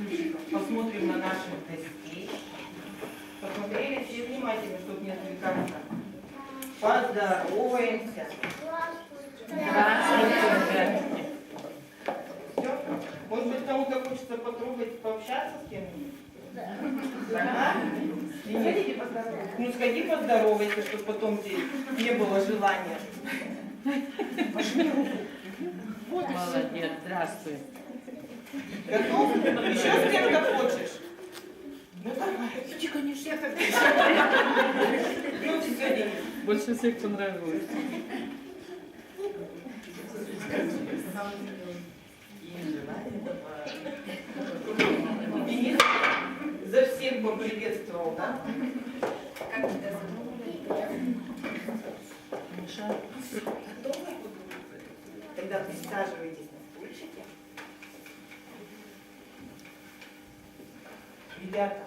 стульчиков. Посмотрим на наших гостей. Посмотрели все внимательно, чтобы не отвлекаться. Поздороваемся. Здравствуйте. Все? Может быть, кому-то хочется потрогать, пообщаться с кем-нибудь? Да? Не хотите поздороваться? Ну, сходи поздоровайся, чтобы потом тебе не было желания. Пошли руку. Молодец, здравствуй. Готов? Еще с кем-то хочешь? Ну давай. Иди, конечно. Ну все. Больше всех понравилось. За всех поприветствовал, да? Готовы? Тогда присаживайтесь на стульчике. Ребята,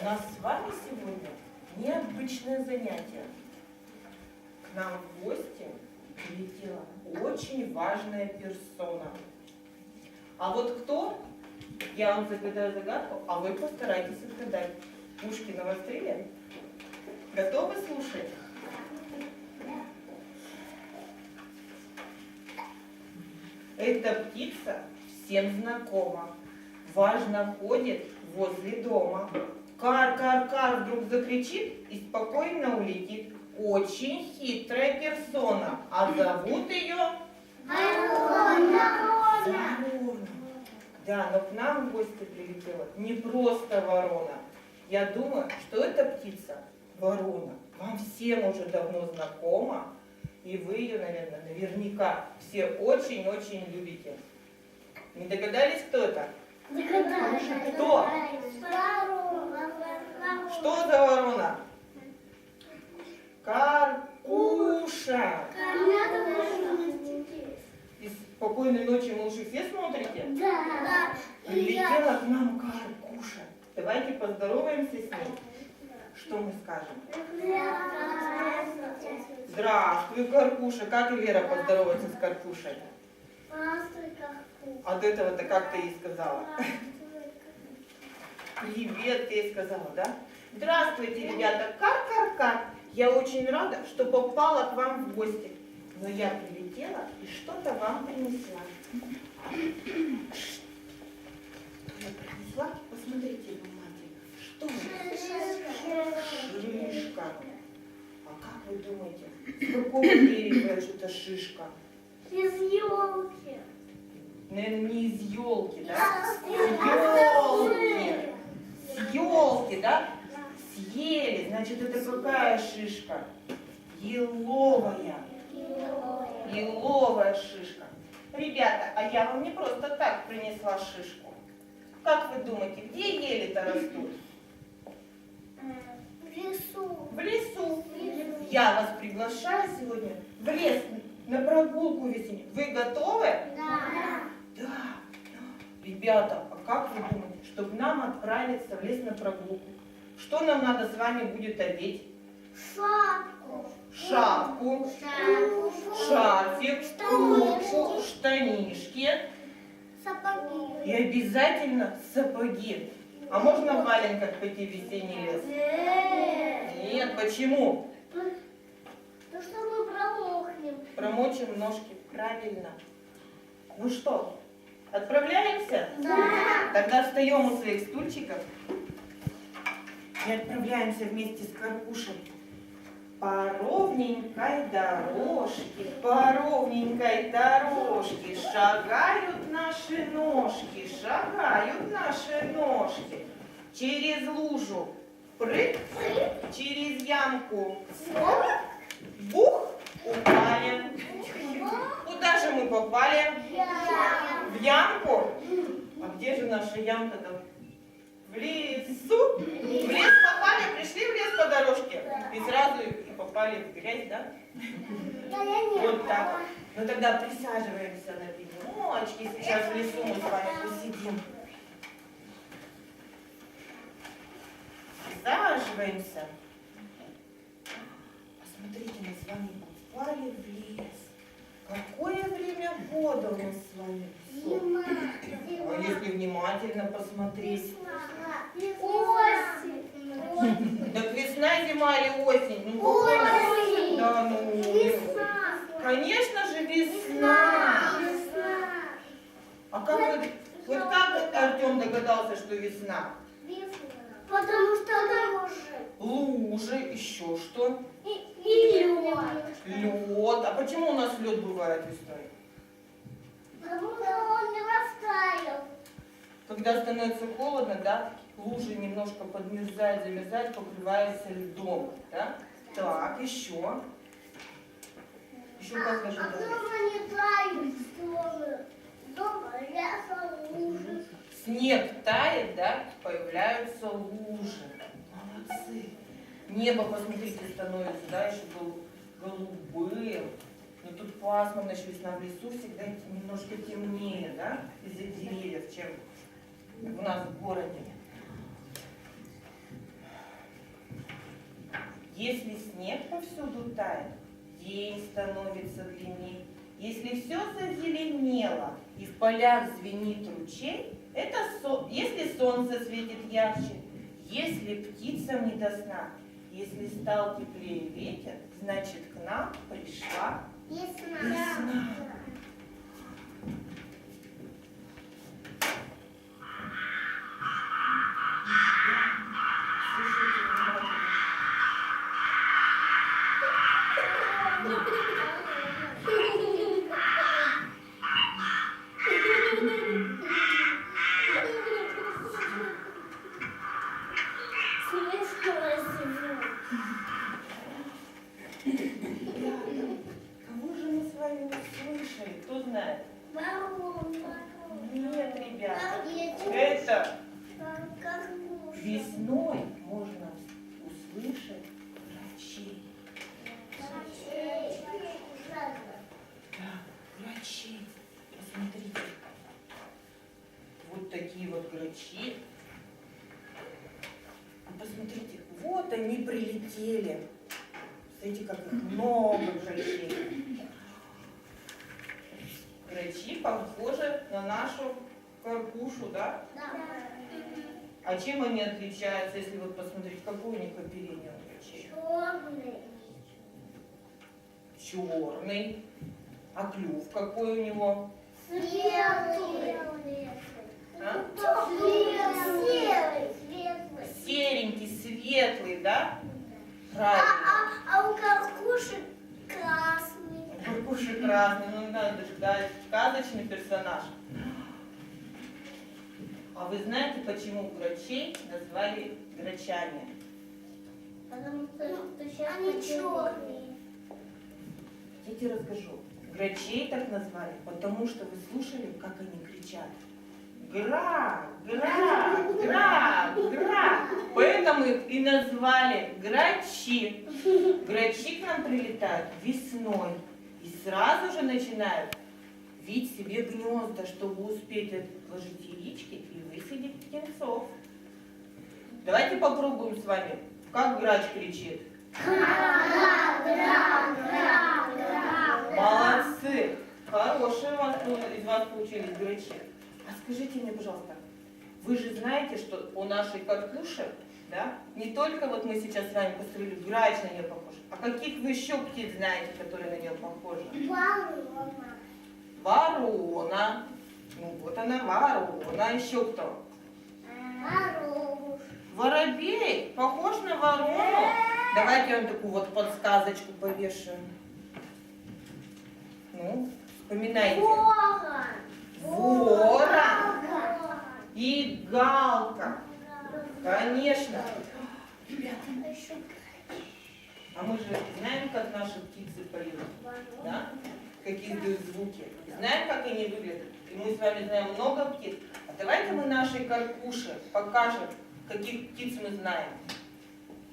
у нас с вами сегодня необычное занятие. К нам в гости прилетела очень важная персона. А вот кто? Я вам загадаю загадку, а вы постарайтесь отгадать. Ушки навострили? Готовы слушать? Эта птица всем знакома. Важно ходит возле дома. Кар-кар-кар вдруг закричит и спокойно улетит. Очень хитрая персона, а зовут ее Ворона. Да, но к нам в гости прилетела не просто ворона. Я думаю, что эта птица ворона вам всем уже давно знакома, и вы ее, наверное, наверняка все очень-очень любите. Не догадались, кто это? Кто? Что за ворона? Каркуша. Из «Спокойной ночи, малыши, смотрите? Прилетела к нам Каркуша. Давайте поздороваемся с ней. Что мы скажем? Здравствуй, Каркуша. Как и Вера поздоровается с Каркушей? От этого-то как ты ей сказала? Привет, ты ей сказала, да? Здравствуйте, ребята. Кар-кар-кар. Я очень рада, что попала к вам в гости. Но я прилетела и что-то вам принесла. Что я принесла? Посмотрите внимательно. Что это? Шишка. А как вы думаете, с какого дерева это шишка? Из елки. Наверное, не из елки, да? С елки. С елки, да? Съели. Значит, это какая шишка? Еловая. Еловая шишка. Ребята, а я вам не просто так принесла шишку. Как вы думаете, где ели-то растут? В лесу. В лесу. Я вас приглашаю сегодня в лес на прогулку весеннюю. Вы готовы? Да. Да. Ребята, а как вы думаете, чтобы нам отправиться в лес на прогулку, что нам надо с вами будет одеть? Шапку. Шапку, Шапку. шарфик, штанишки и Сапоги. обязательно сапоги. А можно в валенках пойти в весенний лес? Нет. Нет, почему? Ну что мы промокнем. Промочим ножки. Правильно. Ну что, отправляемся? Да. Тогда встаем у своих стульчиков и отправляемся вместе с Карпушем по ровненькой дорожке, по ровненькой дорожке шагают наши ножки, шагают наши ножки. Через лужу прыг, через ямку бух, упали. Же мы попали? В ямку? А где же наша ямка-то? В лесу? В лес попали, пришли в лес по дорожке и сразу попали в грязь, да? Вот так. Ну тогда присаживаемся на пенечке, сейчас в лесу мы с вами посидим. Присаживаемся. Посмотрите, мы с вами попали в лес. Какое время года у нас с вами? Зима. Ой, если внимательно посмотреть. Осень. Так весна, зима или осень? Ну, Осень. Да, ну, Весна. конечно же, весна. Весна. А как вы, вот как Артем догадался, что весна? Потому что там уже Лужи, еще что? и, и лед. Лед. А почему у нас лед бывает весной? Потому что он не растаял. Когда становится холодно, да, лужи немножко подмерзают, замерзают, покрываются льдом, да? Так, еще. Еще как А догадались? дома не тают дома. Дома леса лужи. Снег тает, да, появляются лужи. Молодцы. Небо, посмотрите, становится, да, еще гол- голубым. Но тут пасмурно, еще весна в лесу всегда немножко темнее, да, из-за деревьев, чем у нас в городе. Если снег повсюду тает, день становится длиннее. Если все зазеленело и в полях звенит ручей, это со- если солнце светит ярче, если птицам не до сна, если стал теплее ветер, значит к нам пришла Весна. Весна. Слушайте внимательно. Кого же мы с вами услышали? Кто знает? Нет, ребята. Это весной можно услышать врачей. Да, грачи. Посмотрите. Вот такие вот грачи. И посмотрите, вот они прилетели. Смотрите, как их много грачей. Грачи похожи на нашу карпушу, да? А чем они отличаются, если вот посмотреть, какое у них оперение у грачей? Черный. А клюв какой у него? А? Серенький, светлый, да? Правильно. А у каркуши красный. Кукуши красный, ну надо ждать. Сказочный персонаж. А вы знаете, почему грачей назвали грачами? Потому что они черные. Хотите расскажу? Грачей так назвали, потому что вы слушали, как они кричат. Гра, гра, гра, гра. Поэтому их и назвали грачи. Грачи к нам прилетают весной и сразу же начинают вить себе гнезда, чтобы успеть отложить яички и высадить птенцов. Давайте попробуем с вами, как грач кричит. Молодцы! Хорошие у вас, ну, из вас получились грачи. А скажите мне, пожалуйста, вы же знаете, что у нашей карпуши, да, не только вот мы сейчас с вами построили, грач на нее похож, а каких вы еще птиц знаете, которые на нее похожи? Ворона. Ворона. Ну вот она ворона. А еще кто? Воробуш. Воробей. Похож на ворону. Давайте я вам такую вот подсказочку повешаем. Ну, вспоминайте. Ворон. Ворон. И галка. Конечно. А А мы же знаем, как наши птицы поют, да? Какие издают звуки. Знаем, как они выглядят. И мы с вами знаем много птиц. А давайте мы нашей карпуше покажем, каких птиц мы знаем.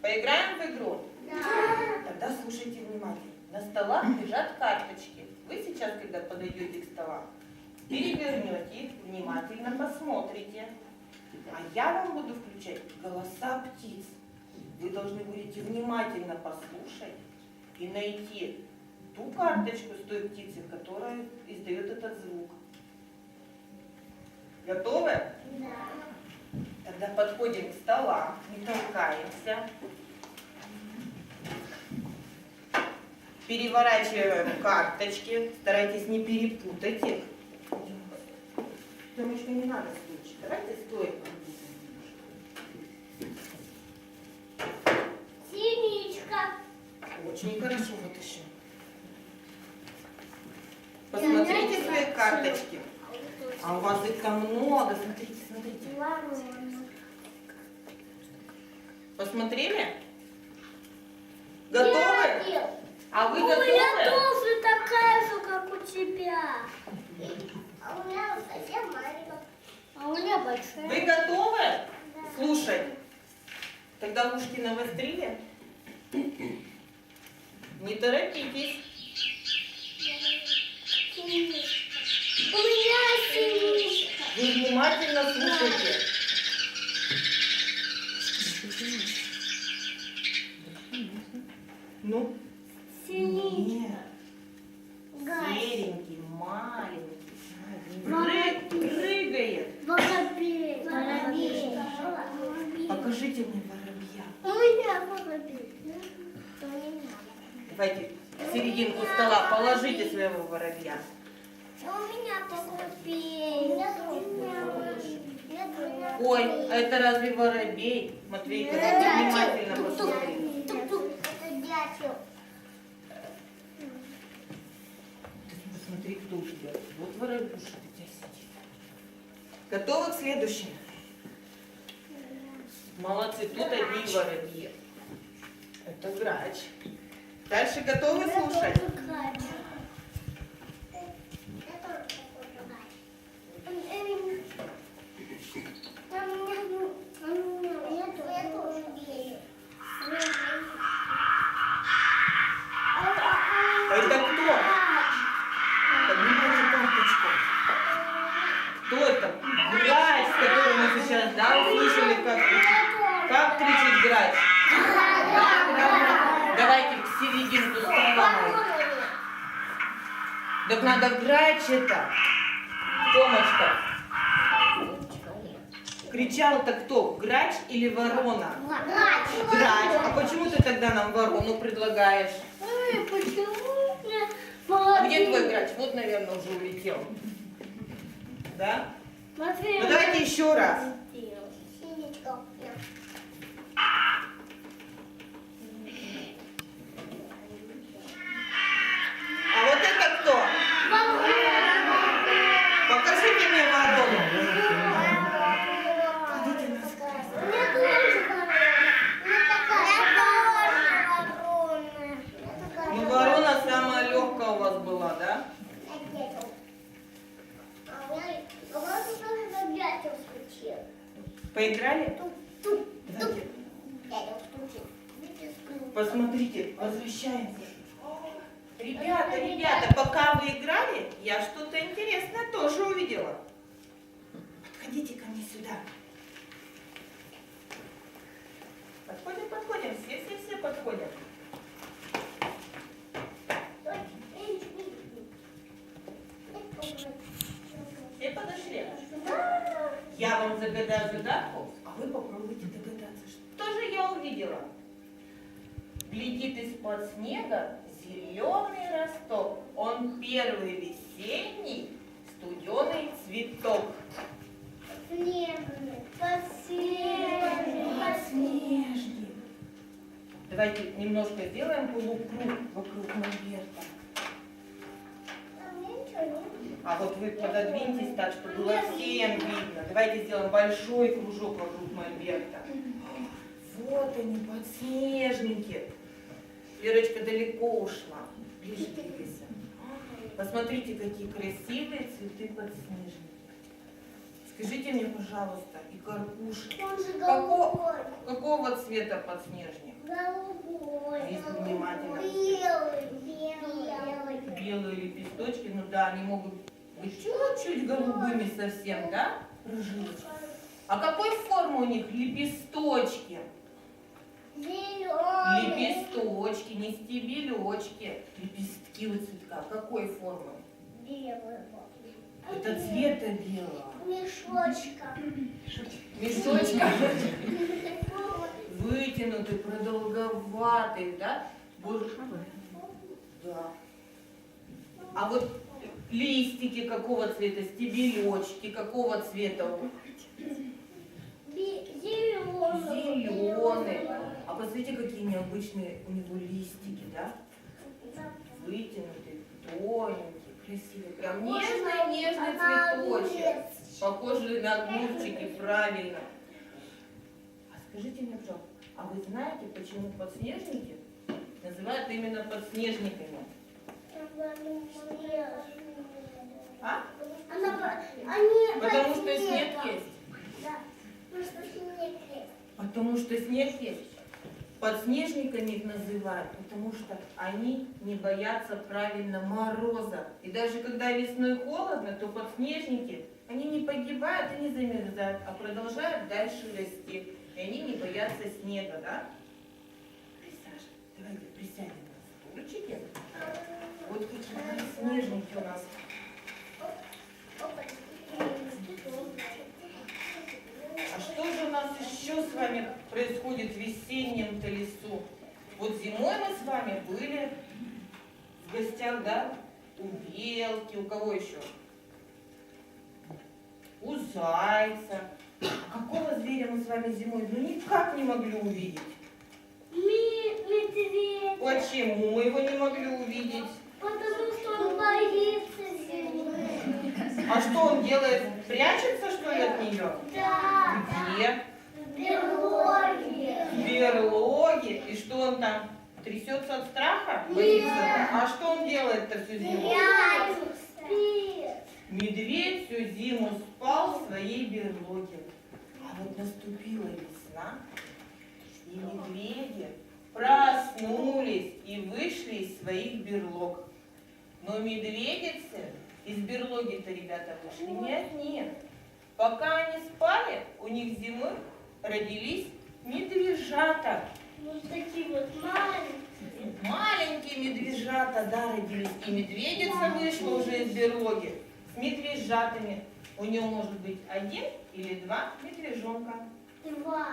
Поиграем в игру? Да. Тогда слушайте внимательно. На столах лежат карточки. Вы сейчас, когда подойдете к столам, перевернете внимательно посмотрите. А я вам буду включать голоса птиц. Вы должны будете внимательно послушать и найти ту карточку с той птицей, которая издает этот звук. Готовы? Да. Тогда подходим к столам, не толкаемся. Переворачиваем карточки, старайтесь не перепутать их. Томочка, не надо случай. Давайте стоим. Синичка. Очень хорошо, вот еще. Посмотрите свои карточки. А у вас их там много. Смотрите, смотрите. Посмотрели? Готовы? А вы У меня готовы? тоже такая же, как у тебя. А у меня совсем маленькая. А у меня большая. Вы готовы? Да. Слушай. Тогда ушки навострили? Не торопитесь. У меня синичка. Вы внимательно слушайте. Ну? Синичка. Нет. Гась. Серенький, маленький. Воробей. Пры- Прыгает. Воробей. Воробей. Покажите мне воробья. У меня воробей. У меня. Давайте в серединку стола положите своего воробья. У меня воробей. У меня воробей. Ой, а это разве воробей? Матвейка, внимательно посмотри. Посмотри, кто у тебя. Вот воробушка у тебя сидит. Готовы к следующему? Молодцы, тут одни воробьи. Это грач. Дальше готовы слушать? Я тоже хочу. Я тоже такой грач. Эм, там у меня, ну, у меня, я тоже- я тоже верю. А это кто? Поднимайте карточку. Кто это? Грач, который мы сейчас, да, услышали, как, как кричит грач. Давайте в серединку стола. Так надо грач это. Томочка, кричал-то кто? Грач или ворона? Грач. Грач. А почему ты тогда нам ворону предлагаешь? Ой, почему А где твой грач? Вот, наверное, уже улетел. Да? Матвей, Ну давайте еще раз. Синичка. А вот это кто? Покажите мне ворону. Идите на сказку. У меня тоже ворона. У меня такая ворона. Ну, ворона самая легкая у вас была, да? А у меня а у меня тут тоже как дятел скучил. Поиграли? Туп, Давайте. Дятел скучил. Видите, скучил. Посмотрите, возвращаемся. Ребята, ребята, пока вы играли, я что-то интересное тоже увидела. Подходите ко мне сюда. Подходим, подходим, все-все-все подходят. Ой, я ничего не вижу. Все подошли? Я вам загадаю загадку, а вы попробуйте догадаться, что же я увидела. Глядит из-под снега зеленый росток. Он первый весенний студеный цветок. Снежный, подснежный, Подснежник. Давайте немножко сделаем полукруг вокруг Мольберта. А мне ничего не видно. А вот вы пододвиньтесь так, чтобы было всем видно. Давайте сделаем большой кружок вокруг Мольберта. Вот они, подснежники. Верочка далеко ушла. Ближе двигайся. Посмотрите, какие красивые цветы подснежники. Скажите мне, пожалуйста, и карпуши, Он же Какого- какого цвета подснежник? Голубой. Если внимательно Белый, белый. Белые лепесточки, ну да, они могут быть чуть-чуть голубыми совсем, да? Прожилочки. А какой формы у них лепесточки? Зеленый. Лепесточки, не стебелечки. Лепестки у цветка. Какой формы? Белый. Это цвета белого. Мешочка. Мешочка. Вытянутый, продолговатый, да? Вот. Да. А вот листики какого цвета, стебелечки какого цвета? Зеленый. Зеленый. А посмотрите, какие необычные у него листики, да? Вытянутые, тоненькие, красивые. Прям нежный-нежный цветочек. Похожие на огурчики, правильно. А скажите мне, пожалуйста, а вы знаете, почему подснежники называют именно подснежниками? А? Она, они Потому что снег снегом. есть. Да. Потому что снег есть. Потому что снег есть. Подснежниками их называют, потому что они не боятся правильно мороза. И даже когда весной холодно, то подснежники, они не погибают и не замерзают, а продолжают дальше расти. И они не боятся снега, да? Присаживайтесь, давайте присядем на стульчики. Вот какие снежники у нас. А что же у нас еще с вами происходит в весеннем-то лесу? Вот зимой мы с вами были в гостях, да? У белки, у кого еще? У зайца. А какого зверя мы с вами зимой ну никак не могли увидеть? Медведь. Почему мы его не могли увидеть? Потому что он боится зимы. А что он делает? Прячется, что ли, от нее? Да. Где? В берлоге. В берлоге. И что он там? Трясется от страха? Боится? А что он делает-то всю зиму? Спит. Медведь всю зиму спал в своей берлоге. А вот наступила весна, и медведи проснулись и вышли из своих берлог. Но медведицы из берлоги-то, ребята, вышли не одни. Пока они спали, у них зимой родились медвежата. Вот такие вот маленькие. Маленькие медвежата, да, родились. И медведица вышла уже из берлоги с медвежатами. У нее может быть один или два медвежонка. Два.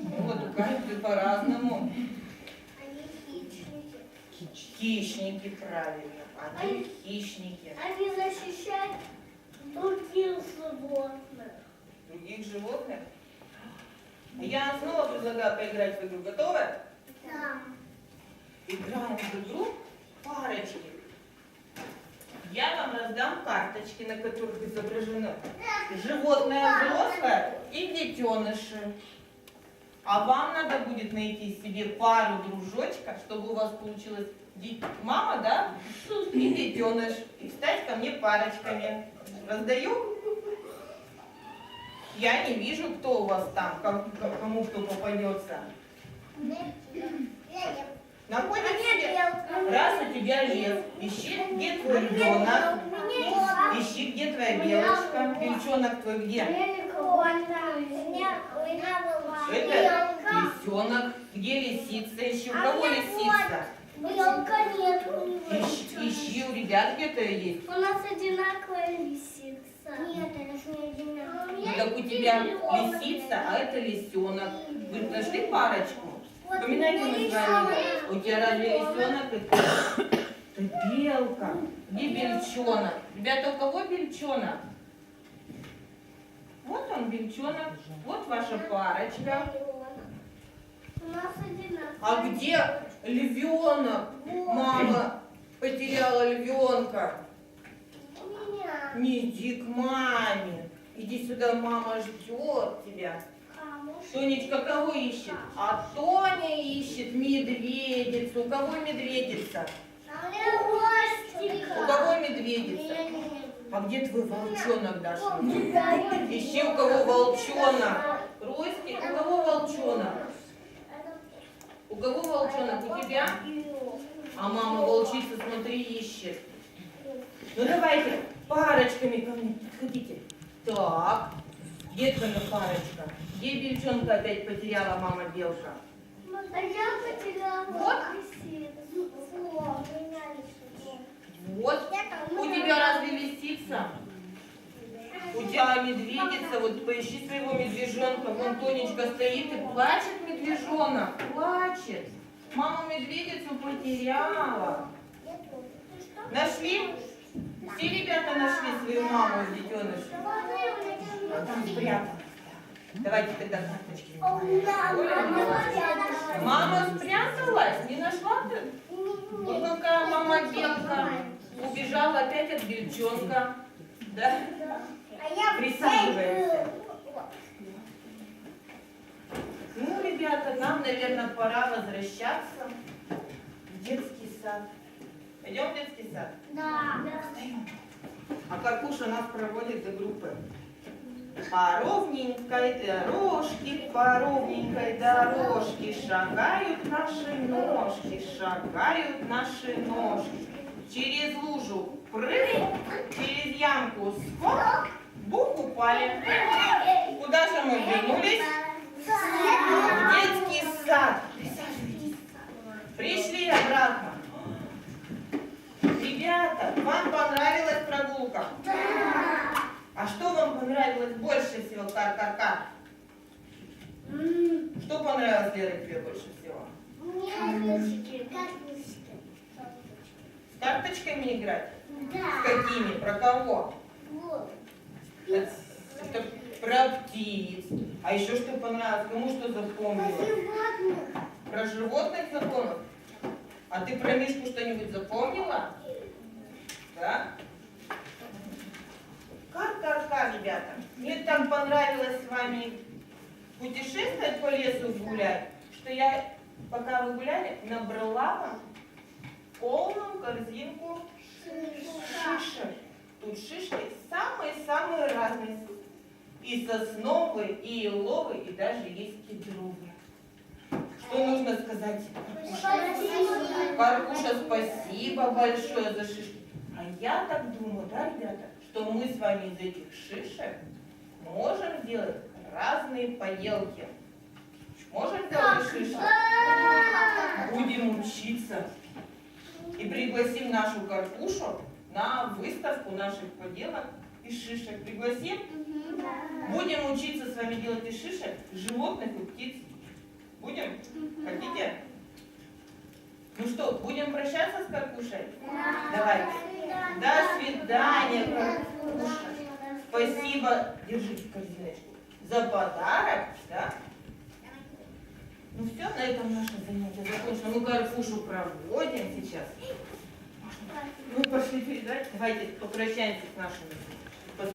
Ну, вот у каждой по-разному. Они хищники. Правильно. Они хищники. Они защищают других животных. Других животных. Я снова предлагаю поиграть в игру. Готовы? Да. Играем в игру парочки. Я вам раздам карточки, на которых изображено животное взрослое и детеныши. А вам надо будет найти себе пару дружочка, чтобы у вас получилась ди- мама, да, и детеныш. И встать ко мне парочками. Раздаю? Я не вижу, кто у вас там, ком- кому кто попадется. Находим себе. Раз у тебя лев, ищи, где твой львенок, ищи, где твоя белочка, бельчонок твой где? Это лисенок, где лисица, ищи, у А кого меня лисица? Белка нет у него. Ищи, ищи, у ребят где-то есть. У нас одинаковая лисица. Нет, это же не одинаковая. Ну, так у тебя лисица, а это лисенок. Вы нашли парочку? Вспоминайте мы с вами. У тебя разве лисенок? Это это белка. Где бельчонок? Ребята, у кого бельчонок? Вот он, бельчонок. Вот ваша парочка. А где львенок? Мама потеряла львенка. Не иди к маме. Иди сюда, мама ждет тебя. Тонечка кого ищет? А Тоня ищет медведицу. У кого медведица? А у меня хвостика. У кого медведица? Нет. А где твой волчонок, Даша? Да. Ищи, у кого волчонок. Ростик, у кого волчонок? У кого волчонок? У тебя? А мама волчица, смотри, ищет. Ну давайте, парочками ко мне подходите. Так, где твоя парочка? Где бельчонка опять потеряла мама белка? А я потеряла Вот. У тебя медведица, вот поищи своего медвежонка. Вон Тонечка стоит и плачет медвежонок, плачет. Мама медведицу потеряла. Нашли? Все ребята нашли свою маму с детенышем. А там спряталась. Давайте тогда карточки. Мама спряталась? Не нашла ты? Вот какая мама белка. Убежала опять от бельчонка. Да? Присаживаемся. Ну, ребята, нам, наверное, пора возвращаться в детский сад. Пойдем в детский сад? А Карпуша нас проводит до группы. По ровненькой дорожке, по ровненькой дорожке Шагают наши ножки, шагают наши ножки. Через лужу прыг, через ямку скок, бух упали. Куда же мы вернулись? В детский сад. Присаживайтесь. Пришли обратно. Ребята, вам понравилась прогулка? А что вам понравилось больше всего, Кар-Кар-Кар? Что понравилось, Лера, тебе больше всего? С карточками играть? С какими? Про кого? Это, это про птиц. А еще что понравилось? Кому что запомнила? Про животных запомнила? А ты про Мишку что-нибудь запомнила? Да? Кар-кар-кар, ребята. Мне так понравилось с вами путешествовать по лесу гулять, что я, пока вы гуляли, набрала вам полную корзинку шишек. Тут шишки самые-самые разные. И сосновые, и еловые, и даже есть кедровые. Что нужно сказать? Карпуша, спасибо большое за шишки. А я так думаю, да, ребята, что мы с вами из этих шишек можем сделать разные поделки. Можем сделать из шишек? Будем учиться. И пригласим нашу Карпушу на выставку наших поделок из шишек. Пригласим? Будем учиться с вами делать из шишек животных и птиц. Будем? Хотите? Ну что, будем прощаться с Карпушей? Давайте. До свидания, Карпуша. Спасибо, держите корзиночку, за подарок, да? Ну все, на этом наше занятие закончено. Мы Карпушу проводим сейчас. Мы пошли передать. Давайте попрощаемся с нашими